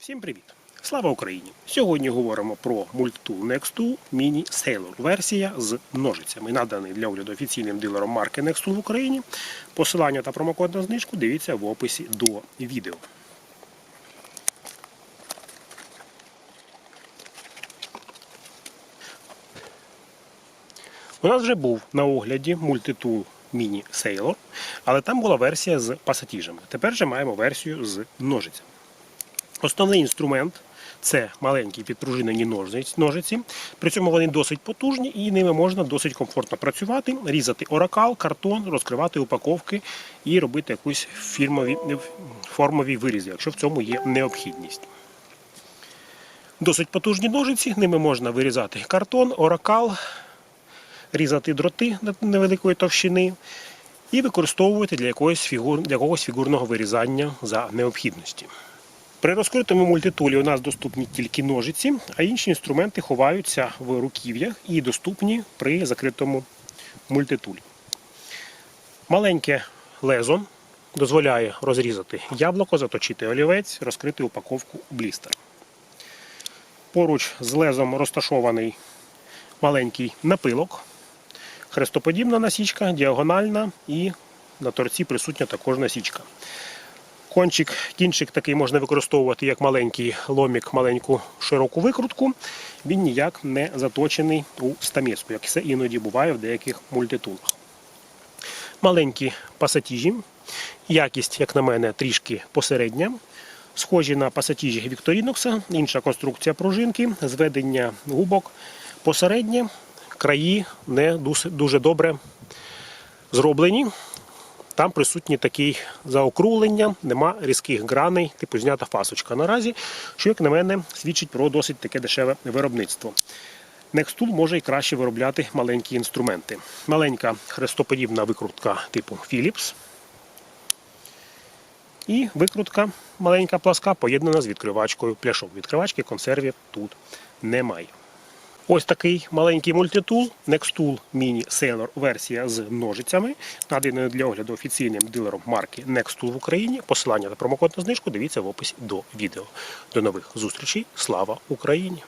Всім привіт! Слава Україні! Сьогодні говоримо про мультитул Nextool Mini Sailor версія з ножицями, наданий для огляду офіційним дилером марки Nextool в Україні. Посилання та промокод на знижку дивіться в описі до відео. У нас вже був на огляді мультитул Mini Sailor, але там була версія з пасатіжами. Тепер же маємо версію з ножицями. Основний інструмент це маленькі підпружинені ножиці-. При цьому вони досить потужні і ними можна досить комфортно працювати, різати оракал, картон, розкривати упаковки і робити якусь фірмові, формові вирізи, якщо в цьому є необхідність. Досить потужні ножиці, ними можна вирізати картон, оракал, різати дроти невеликої товщини і використовувати для фігур, для якогось фігурного вирізання за необхідності. При розкритому мультитулі у нас доступні тільки ножиці, а інші інструменти ховаються в руків'ях і доступні при закритому мультитулі. Маленьке лезо дозволяє розрізати яблуко, заточити олівець, розкрити упаковку блістер. Поруч з лезом розташований маленький напилок, хрестоподібна насічка, діагональна і на торці присутня також насічка. Кончик, кінчик такий можна використовувати як маленький ломік, маленьку широку викрутку. Він ніяк не заточений у стамеску, як це іноді буває в деяких мультитулах. Маленькі пасатіжі. Якість, як на мене, трішки посередня. Схожі на пасатіжі Вікторінокса, інша конструкція пружинки, зведення губок посереднє, краї не дуже добре зроблені. Там присутні такі заокруглення, нема різких граней, типу знята фасочка наразі, що, як на мене, свідчить про досить таке дешеве виробництво. Nextool може і краще виробляти маленькі інструменти. Маленька хрестоподібна викрутка типу Philips. І викрутка маленька пласка поєднана з відкривачкою пляшок. Відкривачки консервів тут немає. Ось такий маленький мультитул Nextool Mini Sailor версія з ножицями, наданий для огляду офіційним дилером марки Nextool в Україні. Посилання та промокод на знижку дивіться в описі до відео. До нових зустрічей. Слава Україні!